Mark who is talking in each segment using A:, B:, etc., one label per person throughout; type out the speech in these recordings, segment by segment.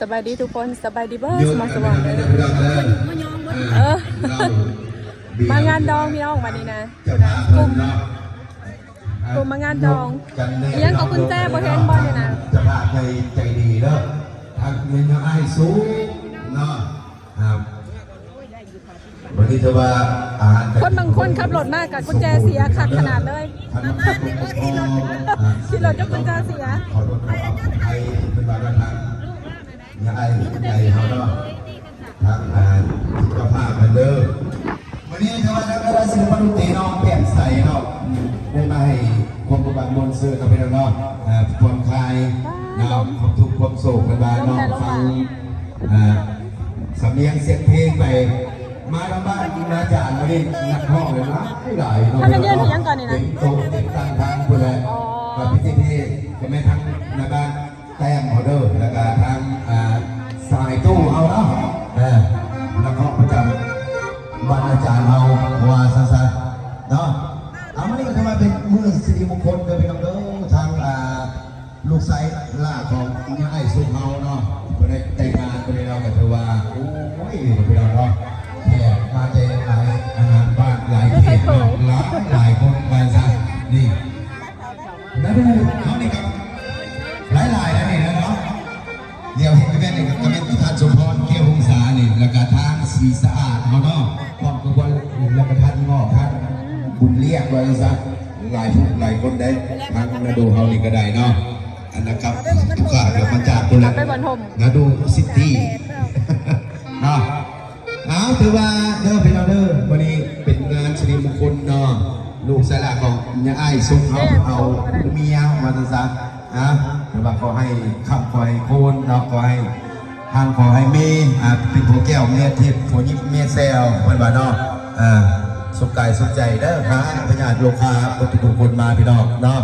A: สบายดีทุกคนสบายดีเบ้อ
B: เย
A: ส
B: อะ
A: มอง
B: นะ
A: สว่างเลย
B: เรื่องเลย
A: เออมางานดองพี่น้องมานี่นะ
B: จะ
A: นะ
B: มาก
A: ลุ่ม
B: เนาะ
A: กลุ่มมางานดองเลี้ยงกับคุณแจ้บ่เห็นบ่เนี่ยนะ
B: จะพาใจใจดีเด้อทางเงินยังไอ้สูงเนาะครับวันนี้เธอว่าอาหาร
A: คนบางคนขับรถมากกับกุญแจเสียขัดขนาดเลย
B: ทางบ้านนี่ก็ขี่รถ
A: ขี่รถจนกุญแจเสีย
B: ขอรถไทยเป็นบางทาง ยังไอ้ใจเขาเนาะทางอาหารสุขภาพเหมือนเดิมวันนี้ทางคณะกรรมการศิลปะดนตรีน้องแก้มใสเนาะอืมได้มาให้ความประบันมวลซื่อกับพี่น้องเนาะอ่าผ่อนคลายเนาะความทุกข์ความโศกกันบ้างเนาะฟังอ่าสำเนียงเสียงเพลงไปมาทางบ้านกินอาจารย์วันนี้นักห้องเลยนะไม่หลายเนาะ
A: ถ้ามันยืนเถียงก่อนนี่นะ
B: เต็มโต๊ะเต็มตั้งทางคนเลย
A: อ๋อ
B: กับพิธีที่ก็ไม่ทั้ง สีสะอาดเขาเนาะพร้อมกับว่าแล้วก็ท่านงอกท่านบุญเรียกไว้ซะหลายผู้หลายคนได้ทางนาดูเฮานี่ก็ได้เนาะอันนะครับทุกข้าเดี๋ยวมาจากคนละ
A: ไปบนา
B: ดูซิตี้เนาะเอาถือว่าเด้อพี่น้องเด้อวันนี้เป็นงานสิริมงคลเนาะลูกสลาของยาไอ้ซุกเขาเอาเมียมาซะอะถือว่าขอให้คำขอให้โคนเนาะขอให้ ทางขอให้มีอ่าเป็นผัวแก้วเมียทิพย์ผัวยิบเมียแซวเพิ่นว่าเนาะอ่าสุขกายสุขใจเด้อครับพญาติโลคาปฏิทุกคนมาพี่น้องเนาะ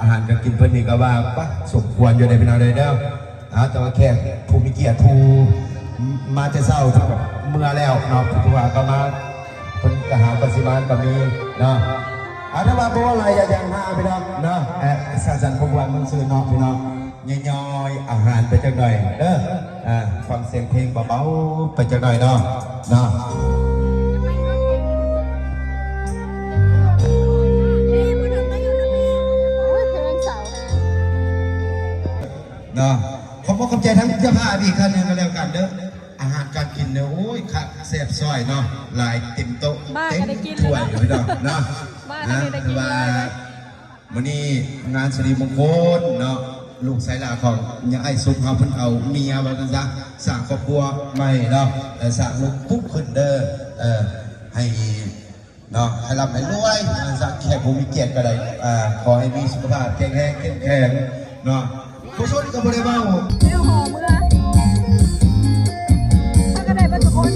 B: อาหารการกินเพิ่นนี่ก็ว่าปะสมควรอยู่ในพี่น้องเลยเด้ออาแต่ว่าแค่ผู้มีเกียรติผู้มาแต่เช้าที่แบบเมื่อแล้วเนาะผู้ว่าก็มาเพิ่นก็หาปฏิมาณก็มีเนาะอาถ้าว่าบ่ว่าอะไรอย่ายังหาพี่น้องเนาะเออสร้าสรรค์ความหวังมันซื้อเนาะพี่น้องย่อยๆอาหารไปจักหน่อยเด้อ อ่าฟังเสียงเพลงเบาๆไปจักหน่อยเนาะเนาะ
A: โอ้ยเพลงเสาแฮง
B: เนาะขอบคุณขอบใจทั้งเจ้าภาพอีกครั้งหนึงก็แล้วกันเด้ออาหารการกินเนี่ยโอ้ยคักแซ่บซอยเนาะหลายเต็มโต๊ะ
A: บ้า
B: เต็
A: ก็
B: ม
A: ได้กิน
B: ถ้วย
A: เลย
B: พี่น้องเนาะ
A: บ้าก็ได้กินเลย
B: ว่าวันนี้งานสิริมงคลเนาะ ลูกไซลาของยายไอ้สุขเฮาเพิ่นเอาเมียว่าซั่นซะสร้างครอบครัวใหม่เนาะสร้างลูกปุ๊บขึ้นเด้อเออให้เนาะให้ร่ำให้รวยสักแค่ผมมีเกียรติก็ได้อ่าขอให้มีสุขภาพแข็งแรงเข้มแข็งเนาะผู้ชนก็บ่ได้เว้า
A: เรื่อหอเมื่อถ้าก็ได้เบ่ทุกคน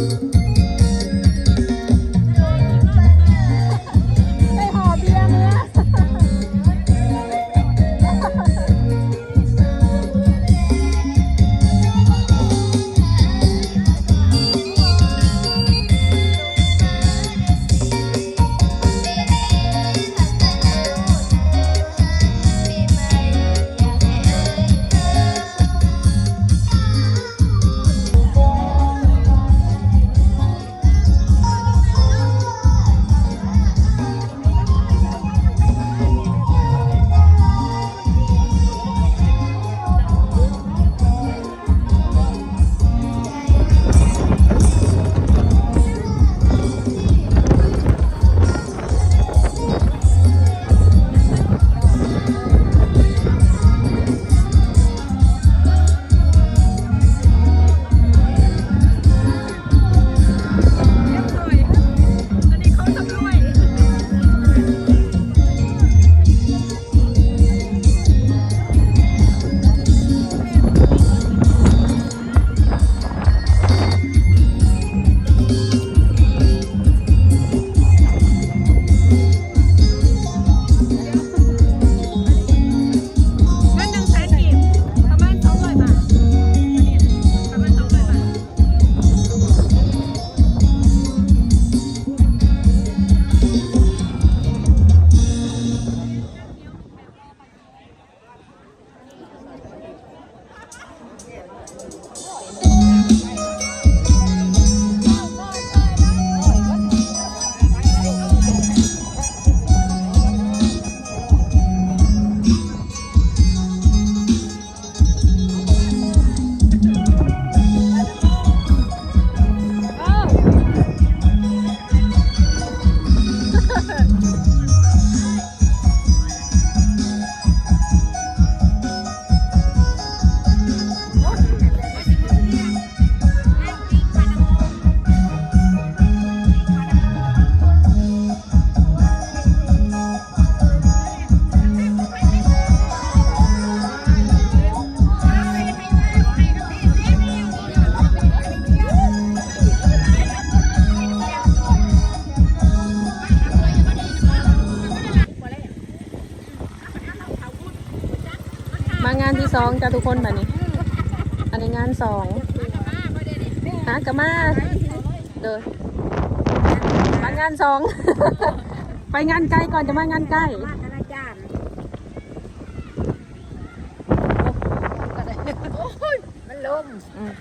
A: ที่สองจ้ะทุกคนแบบนี้ อันนี้งานสองหากะมาเด้อมางานสอง ไปงานใกล้ก่อนจะมางานใกล้
C: มาธนาจารย์มันลม
A: อืม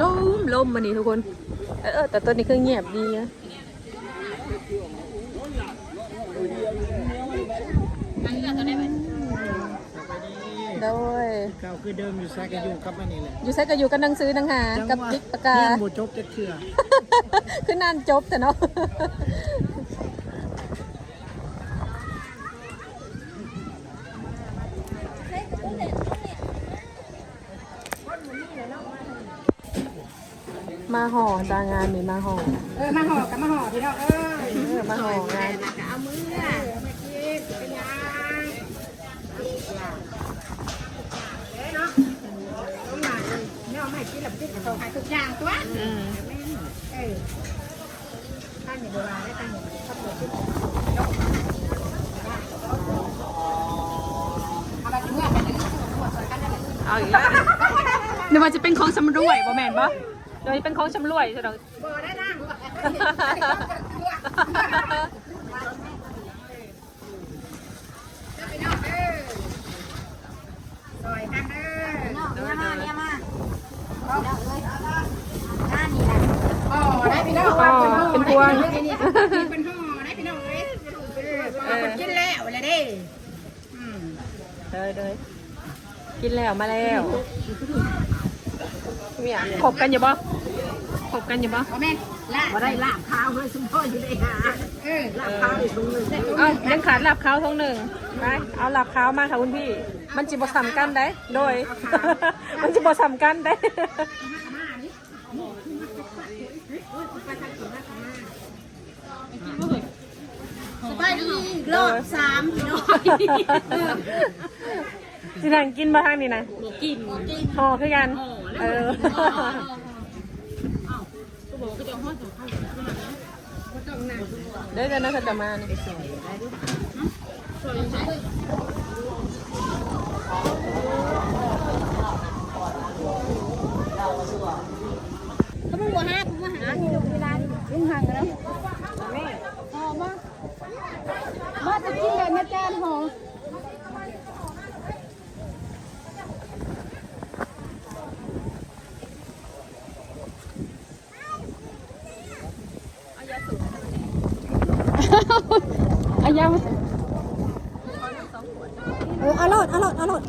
A: ลมลมมันนี่ทุกคนเออเออแต่ตัวนี้คือเงียบดีนะโดย
D: เก่าคือเดิมอยู่ไซกันอยู่กับอันนี้แหละ
A: อยู่ใช้ก็อยู่กันหนังสือหนังหากับจิ๊กปากกา
D: เรียนบ่จบจะเชื่อ
A: คือนานจบแต่เนาะ มาห่อจางานนี่มาห่อ
C: เออมาห่อกับมาห่อพี่น้องเอ้ย
A: เออมาห่องาน
C: ก็เอามือมาคิดเป็นยังเอ้ยเนาะต้องมา เลยเนี่ยเอาไม่คิดหลับคิดกับตัวใครทุกอย่างตัว
A: อืม
C: เออตั้งอยู่โบราณได้ตั้งอยู่ชอบตัวคิดเอาไปเมื่อไปเลยตรวจสอบกันได้เลย
A: เอาอีกแล้วเดี๋ยวมันจะเป็นของชำรวยบ่แม่นบ่เดี๋ยวนี้เป็นของชำรวยใช่ไหม
C: โบได้นั่งซอยกันเด้อเนี่ยมาเนี่ยมาเอาเอ้ยหน้านี่นะอ๋อ ได้พี่น้อง
A: อ๋อเป็นพวง
C: เป็นห่อได้พี่น้องเอ้ยเออกินแล้วเลยเด้อืม
A: เด้อเด้อกินแล้วมาแล้วมีอะขบกันอยู่บ่ขบกันอยู่บ่
C: แม่ลาบได้ลาบข้าวเฮ้สมพ่ออยู่ได้หาเออลาบข้าวอีกตรงนึง
A: เอ้ายังขาดลาบข้าวท้องหนึ่งไปเอาลาบข้าวมาค่ะคุณพี่ มันจิบ่ซ้ำกันได้โดย มันจิบ่ซ้ำกันได้
C: สบายดีรอบสามพี่น้อง
A: สิทางกินมาทางนี้นะ
C: กิน
A: ห่อคือกันเออเดี๋ยวเดี๋ยวนะเขา จะมานี่
C: ก็มึงบัวห้ากูมาหาที่ดูเวลาดิลุงห่างกันแล้วแม่หอมมามาจะกินเลยแม่แจ้นหอม
A: อายา
C: เอออร่อยอร่อยอร่อย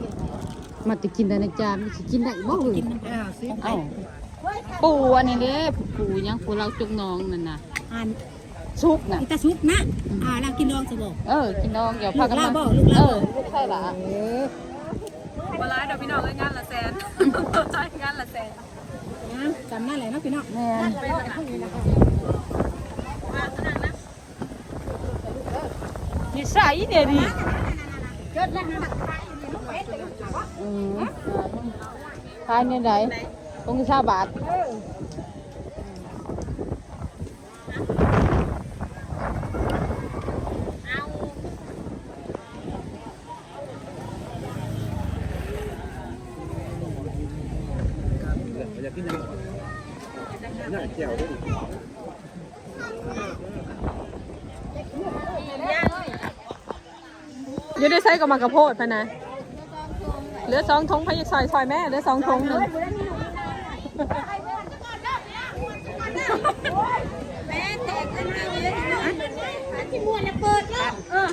E: มาจะกินแต่ในจานมันสิกินได้บ่เฮ้ย
D: แค่สิ
E: เอ้าปูอันนี้เด้ปูยังปูเราจุกน้องนั่นน่ะ
C: อ่าน
E: ซุกน่ะ
C: อิตาซุปนะอ่าเรากินลองจะบอก
E: เออกินน้องอย่าพากัน
C: ลูกลา
E: มา
C: บ่ลูกลาบ่
E: เออลูกใช่ล่ะ
C: เออ
A: เวลาเดี๋ยวพี่น้องงานละแสนงานละแสน
C: จำหน้าอะไรนะพี่น้อง
E: แม่นนิสัยเด้ดิ
C: เกิดแล้วนะ
E: อืมทานยังไงตรงชาบาท
A: อยู่ได้ใช้กับมากระโพดพะนะ เหลือสองทงพยิกซอยซอยแม่เหลือสองทงหนึ่ง
C: เปิดแล้วเออ